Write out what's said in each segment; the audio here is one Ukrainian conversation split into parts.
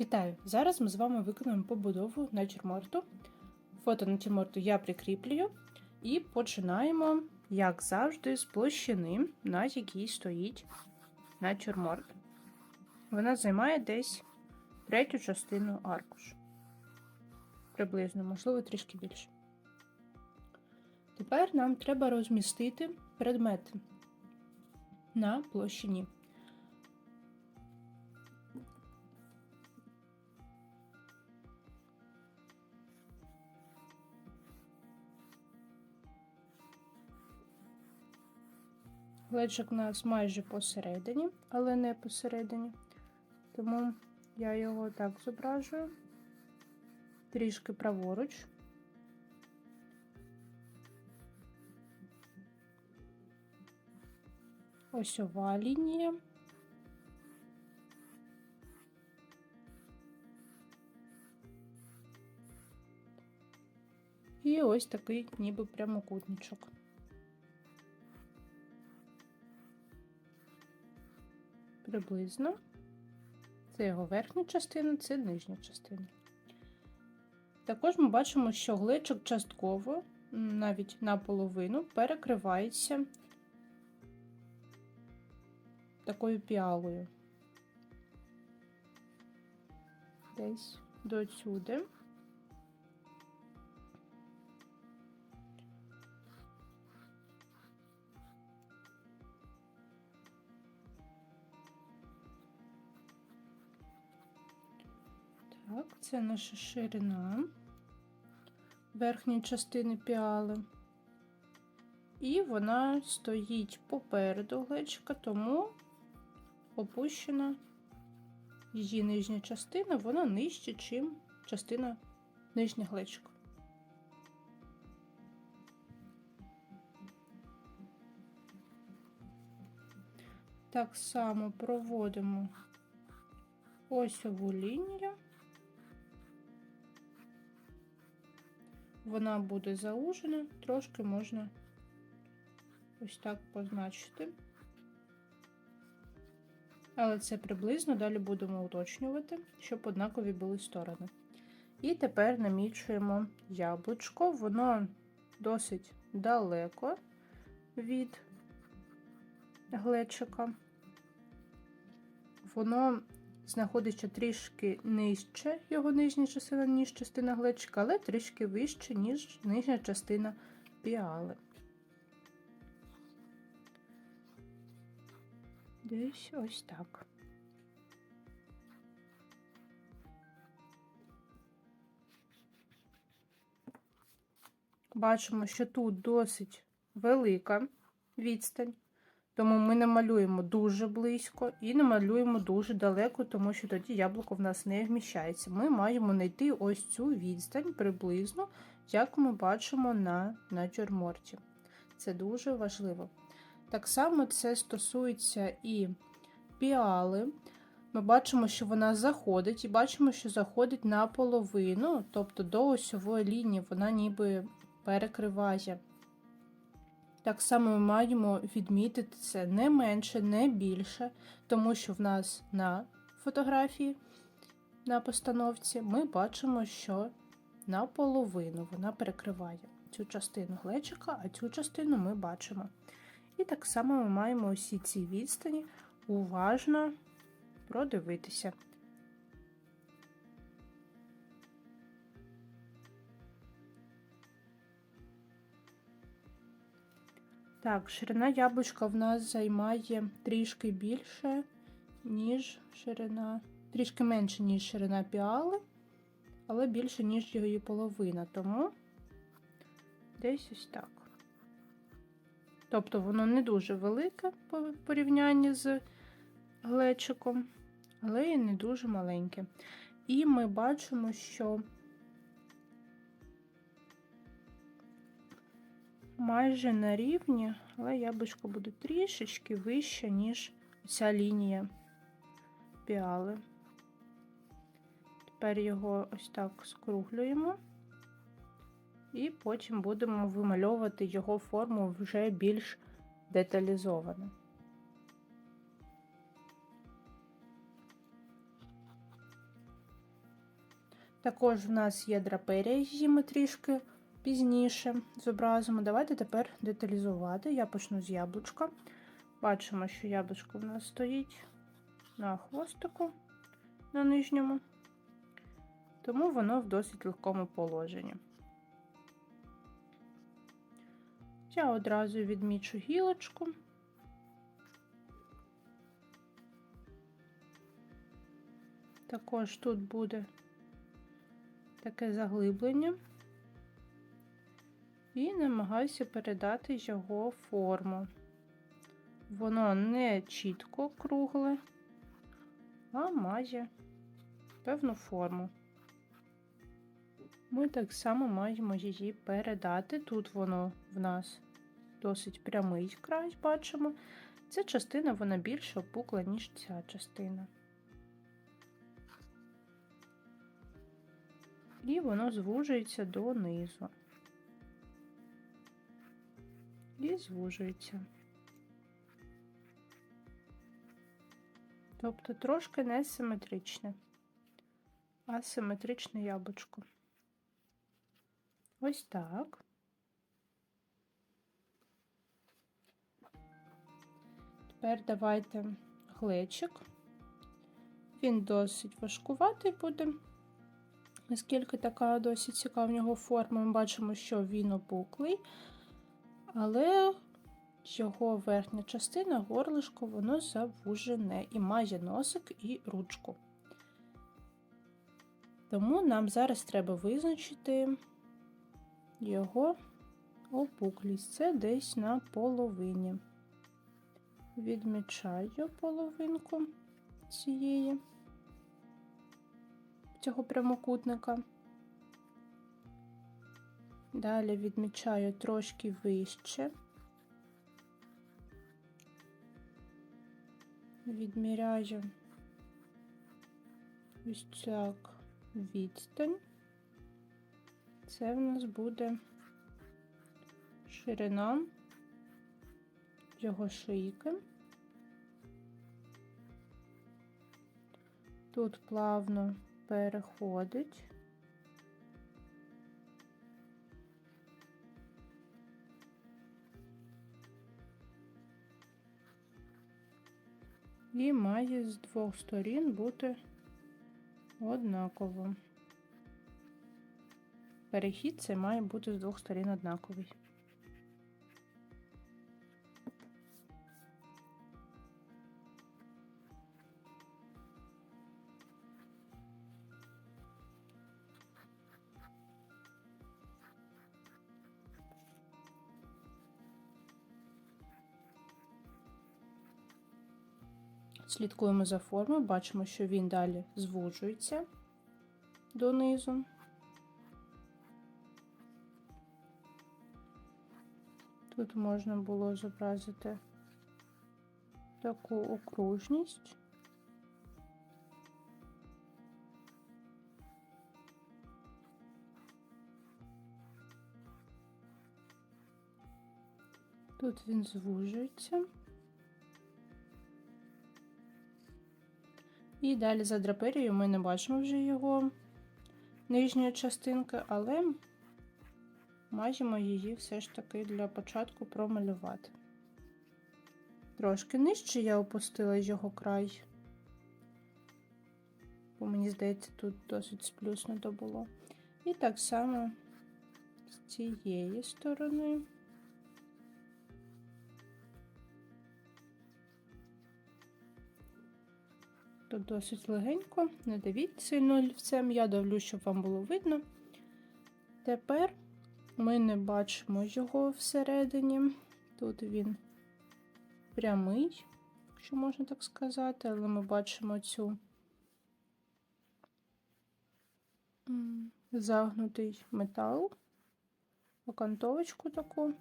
Вітаю! Зараз ми з вами виконуємо побудову натюрморту. Фото натюрморту я прикріплюю і починаємо, як завжди, з площини, на якій стоїть натюрморт. Вона займає десь третю частину аркушу. Приблизно, можливо, трішки більше. Тепер нам треба розмістити предмети на площині. Глечик у нас майже посередині, але не посередині. Тому я його так зображую, трішки праворуч. Осьова лінія. І ось такий ніби прямокутничок. Приблизно. Це його верхня частина, це нижня частина. Також ми бачимо, що глечик частково, навіть наполовину, перекривається такою піалою. Десь до сюди. Так, це наша ширина верхньої частини піали. І вона стоїть попереду глечика, тому опущена її нижня частина, вона нижче, ніж частина нижнього глечика. Так само проводимо осьову лінію. Вона буде заужена, трошки можна ось так позначити. Але це приблизно далі будемо уточнювати, щоб однакові були сторони. І тепер намічуємо яблучко, воно досить далеко від глечика. Воно знаходиться трішки нижче його нижня частина, ніж частина глечика, але трішки вище, ніж нижня частина піали. Десь ось так. Бачимо, що тут досить велика відстань. Тому ми не малюємо дуже близько і не малюємо дуже далеко, тому що тоді яблуко в нас не вміщається. Ми маємо знайти ось цю відстань приблизно, як ми бачимо на натюрморті. Це дуже важливо. Так само це стосується і піали. Ми бачимо, що вона заходить, і бачимо, що заходить наполовину, тобто до осьової лінії вона ніби перекриває. Так само ми маємо відмітити це не менше, не більше, тому що в нас на фотографії, на постановці, ми бачимо, що наполовину вона перекриває цю частину глечика, а цю частину ми бачимо. І так само ми маємо усі ці відстані уважно продивитися. Так, ширина яблучка в нас займає трішки більше, ніж ширина, трішки менше, ніж ширина піали, але більше, ніж її половина, тому десь ось так. Тобто воно не дуже велике по порівнянні з глечиком, але і не дуже маленьке. І ми бачимо, що майже на рівні, але яблучко буде трішечки вище, ніж ця лінія піали. Тепер його ось так скруглюємо, і потім будемо вимальовувати його форму вже більш деталізовано. Також в нас є драперія, її ми трішки пізніше зобразимо. Давайте тепер деталізувати. Я почну з яблучка. Бачимо, що яблучко в нас стоїть на хвостику на нижньому, тому воно в досить легкому положенні. Я одразу відмічу гілочку. Також тут буде таке заглиблення і намагаюся передати його форму. Воно не чітко кругле, а має певну форму. Ми так само маємо її передати. Тут воно в нас досить прямий край, бачимо. Ця частина вона більш опукла, ніж ця частина. І воно звужується донизу. І звужується. Тобто трошки несиметричне, а симетричне яблучко. Ось так. Тепер давайте глечик. Він досить важкуватий буде, оскільки така досить цікава в нього форма. Ми бачимо, що він опуклий, але його верхня частина, горлишко, воно завужене і має носик і ручку. Тому нам зараз треба визначити його опуклість. Це десь на половині. Відмічаю половинку цієї цього прямокутника. Далі відмічаю трошки вище. Відміряю ось так відстань. Це в нас буде ширина його шийки. Тут плавно переходить. І має з двох сторін бути однаково. Перехід це має бути з двох сторін однаковий. Слідкуємо за формою, бачимо, що він далі звужується донизу. Тут можна було зобразити таку окружність. Тут він звужується. І далі за драперією ми не бачимо вже його нижньої частинки, але маємо її все ж таки для початку промалювати. Трошки нижче я опустила його край, бо мені здається, тут досить сплюснуто було. І так само з цієї сторони. Тут досить легенько, не давіть сильно олівцем, я давлю, щоб вам було видно. Тепер ми не бачимо його всередині. Тут він прямий, якщо можна так сказати, але ми бачимо цю загнутий метал, окантовочку таку.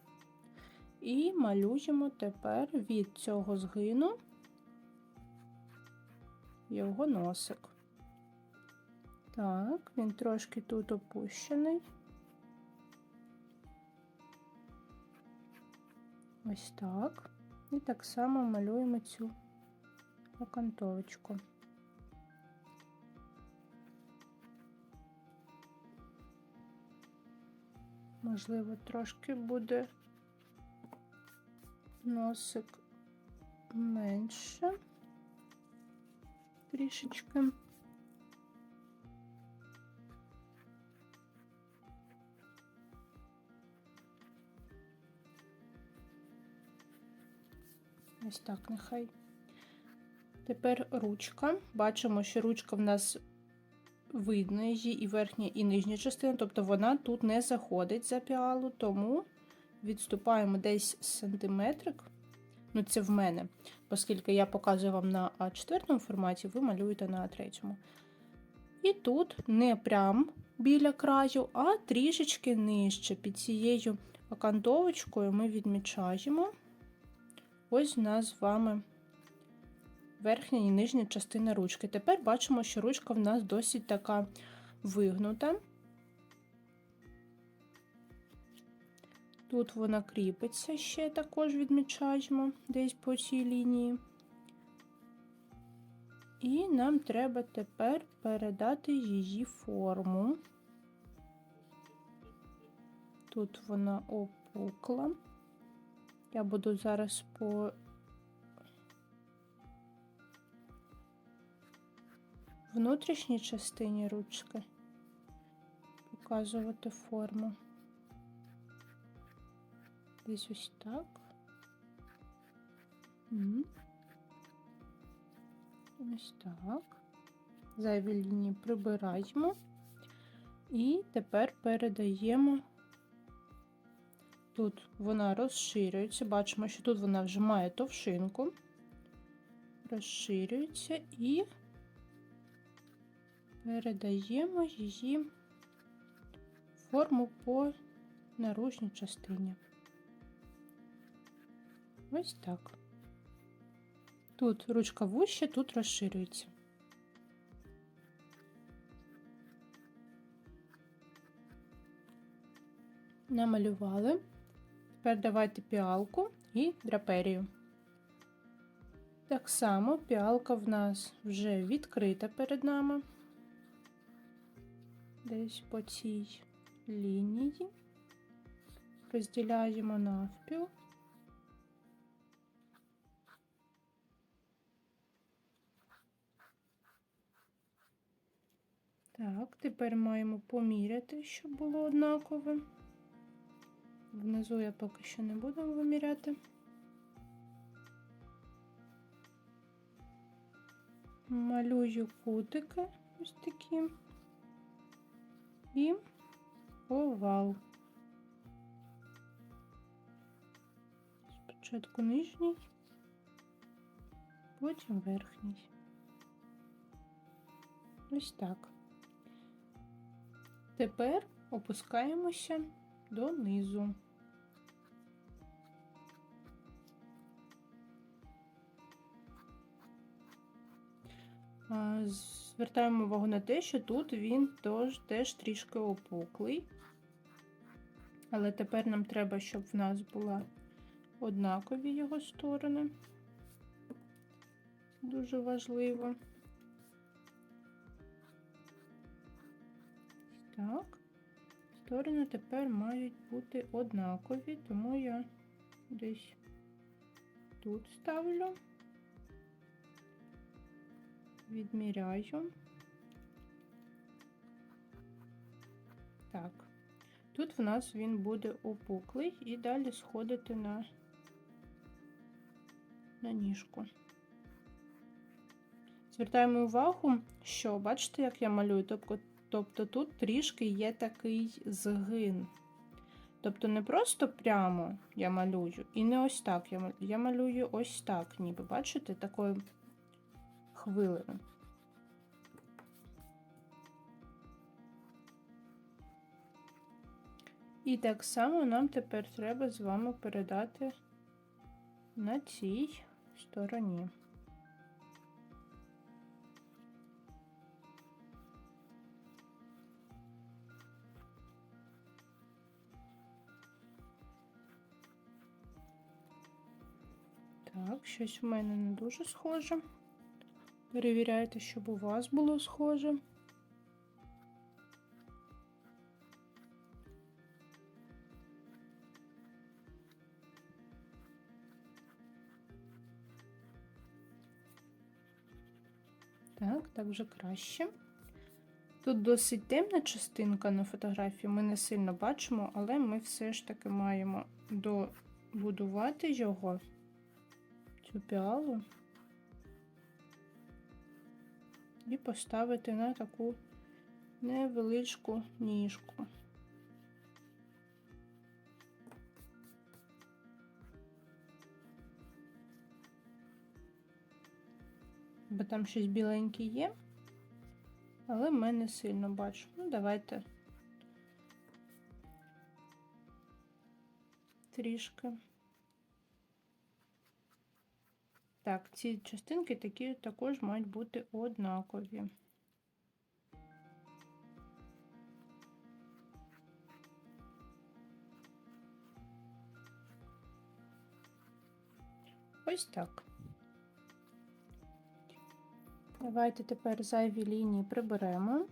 І малюємо тепер від цього згину його носик. Так, він трошки тут опущений. Ось так. І так само малюємо цю окантовочку. Можливо, трошки буде носик менше. Трішечки. Ось так нехай. Тепер ручка. Бачимо, що ручка в нас видно її і верхня, і нижня частина, тобто вона тут не заходить за піалу, тому відступаємо десь сантиметрик. Ну, це в мене, оскільки я показую вам на А4 форматі, ви малюєте на А3. І тут не прям біля краю, а трішечки нижче. Під цією окантовочкою ми відмічаємо. Ось у нас з вами верхня і нижня частина ручки. Тепер бачимо, що ручка в нас досить така вигнута. Тут вона кріпиться ще також відмічаємо десь по цій лінії. І нам треба тепер передати її форму. Тут вона опукла. Я буду зараз по внутрішній частині ручки показувати форму. Десь ось так. Ось так. Зайві лінії прибираємо. І тепер передаємо. Тут вона розширюється. Бачимо, що тут вона вже має товшинку, розширюється і передаємо її форму по наружній частині. Ось так. Тут ручка вуща, тут розширюється. Намалювали. Тепер давайте піалку і драперію. Так само піалка в нас вже відкрита перед нами. Десь по цій лінії розділяємо навпіл. Так, тепер маємо поміряти, щоб було однакове. Внизу я поки що не буду виміряти. Малюю кутики ось такі і овал. Спочатку нижній, потім верхній. Ось так. Тепер опускаємося донизу. Звертаємо увагу на те, що тут він теж, теж трішки опуклий. Але тепер нам треба, щоб в нас була однакові його сторони. Дуже важливо. Так, сторони тепер мають бути однакові, тому я десь тут ставлю, відміряю. Так, тут в нас він буде опуклий і далі сходити на, на ніжку. Звертаємо увагу, що бачите, як я малюю, тобто Тобто тут трішки є такий згин. Тобто не просто прямо я малюю, і не ось так. Я малюю, ось так, ніби, бачите, такою хвилею. І так само нам тепер треба з вами передати на цій стороні. Так, щось в мене не дуже схоже. Перевіряйте, щоб у вас було схоже. Так, так вже краще. Тут досить темна частинка на фотографії, ми не сильно бачимо, але ми все ж таки маємо добудувати його цю піалу, і поставити на таку невеличку ніжку. Бо там щось біленьке є, але ми не сильно бачимо. Ну, давайте трішки. Так, ці частинки такі також мають бути однакові. Ось так. Давайте тепер зайві лінії приберемо.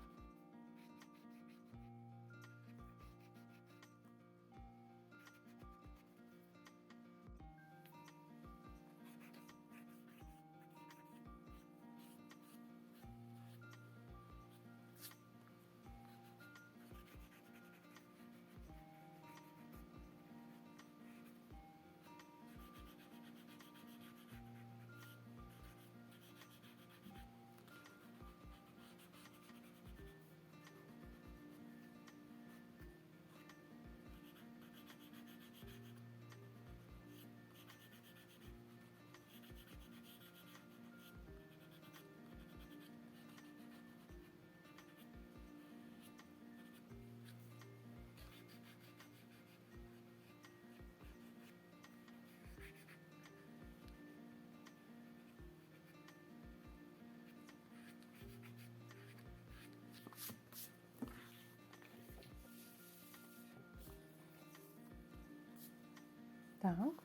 Так.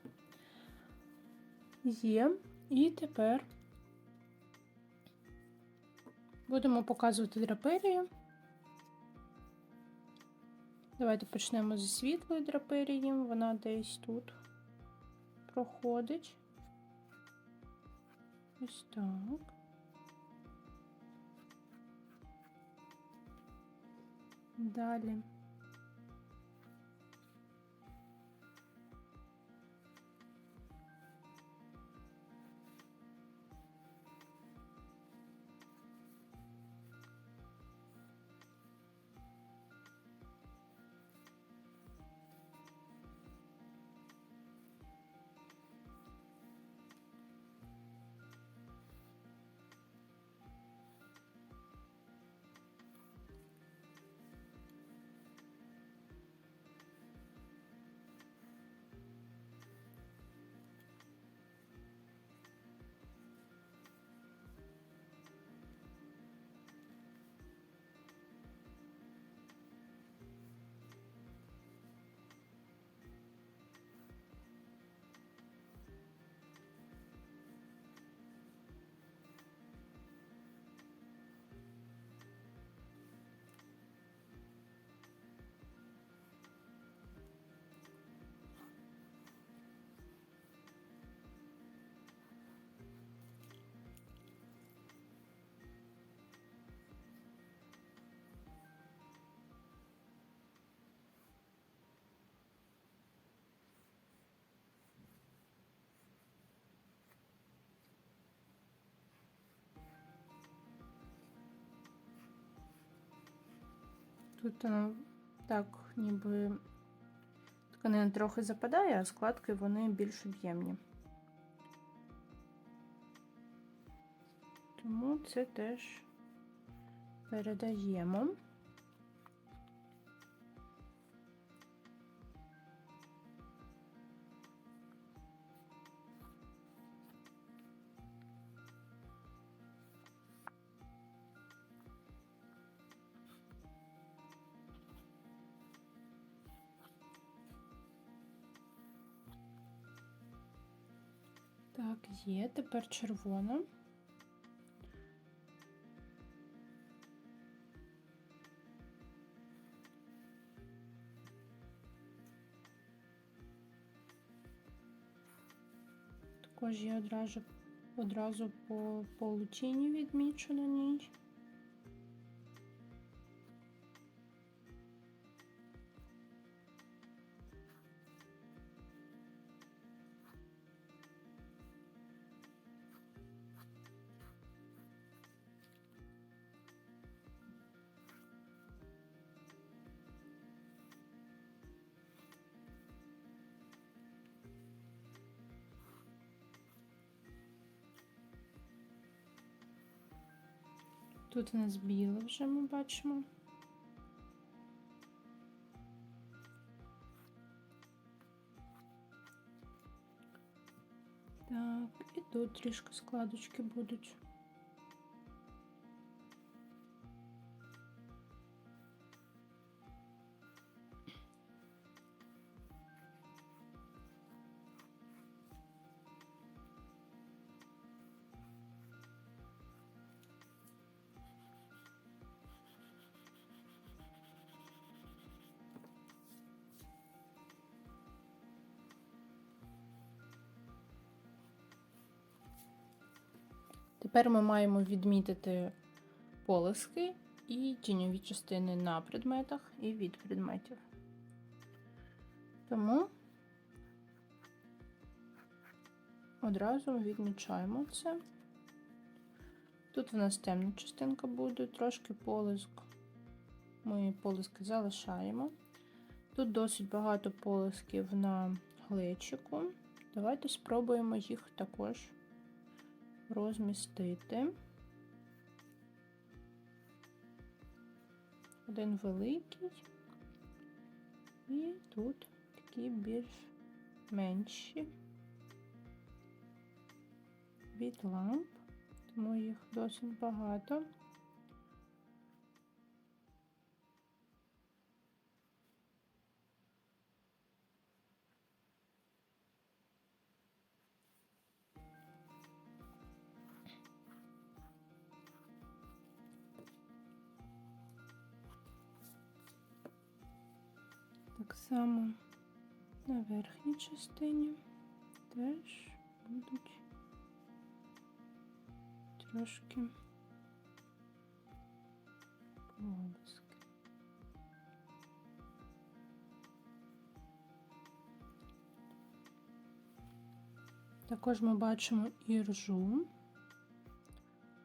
Є. І тепер будемо показувати драперію. Давайте почнемо зі світлої драперії. Вона десь тут проходить. Ось так. Далі. Тут воно так, ніби тканина трохи западає, а складки вони більш об'ємні. Тому це теж передаємо. Є, тепер червона. Також я одразу одразу по полутіні відмічу на ній. Тут у нас біле вже ми бачимо. Так, і тут трішки складочки будуть. Тепер ми маємо відмітити полиски і тіньові частини на предметах і від предметів. Тому одразу відмічаємо це. Тут в нас темна частинка буде, трошки полиск. Ми полиски залишаємо. Тут досить багато полисків на глечику. Давайте спробуємо їх також розмістити. Один великий, і тут такі більш менші від ламп, тому їх досить багато. Само на верхній частині теж будуть трошки полоски. Також ми бачимо іржу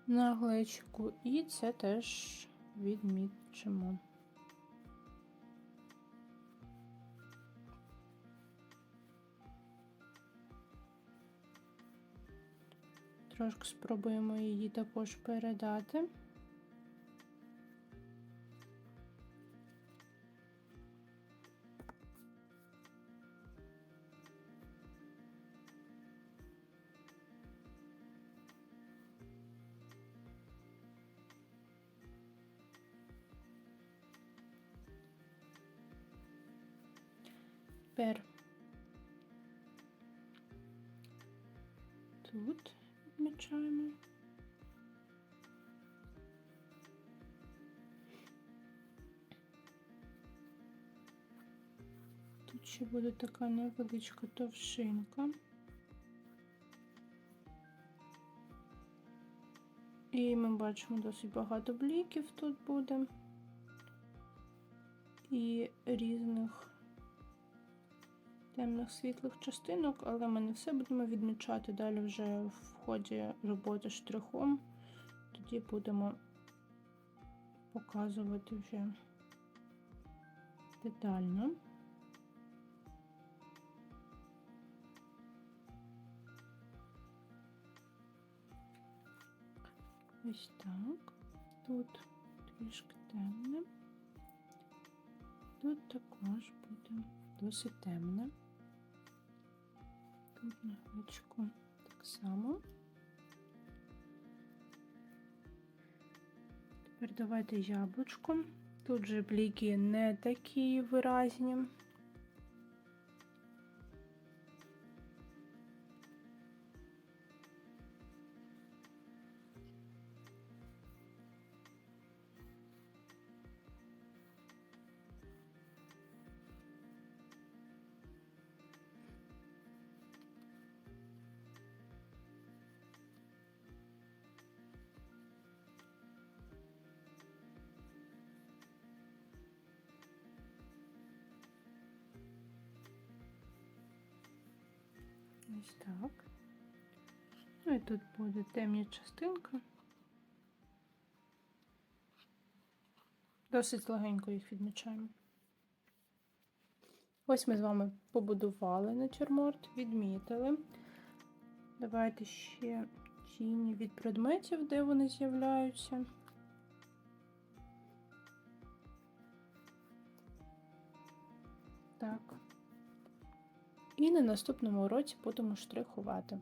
на глечику, і це теж відмічимо. Трошки спробуємо її також передати. Тепер тут відмічаємо. Тут ще буде така невеличка товщинка. І ми бачимо досить багато бліків тут буде і різних темних світлих частинок, але ми не все будемо відмічати далі вже в ході роботи штрихом. Тоді будемо показувати вже детально. Ось так. Тут трішки темне. Тут також буде досить темне. Тут на глечку так само. Тепер давайте яблучко. Тут же бліки не такі виразні. Ось так. Ну і тут буде темні частинка. Досить легенько їх відмічаємо. Ось ми з вами побудували натюрморт, відмітили. Давайте ще тіні від предметів, де вони з'являються. Так. І на наступному уроці будемо штрихувати.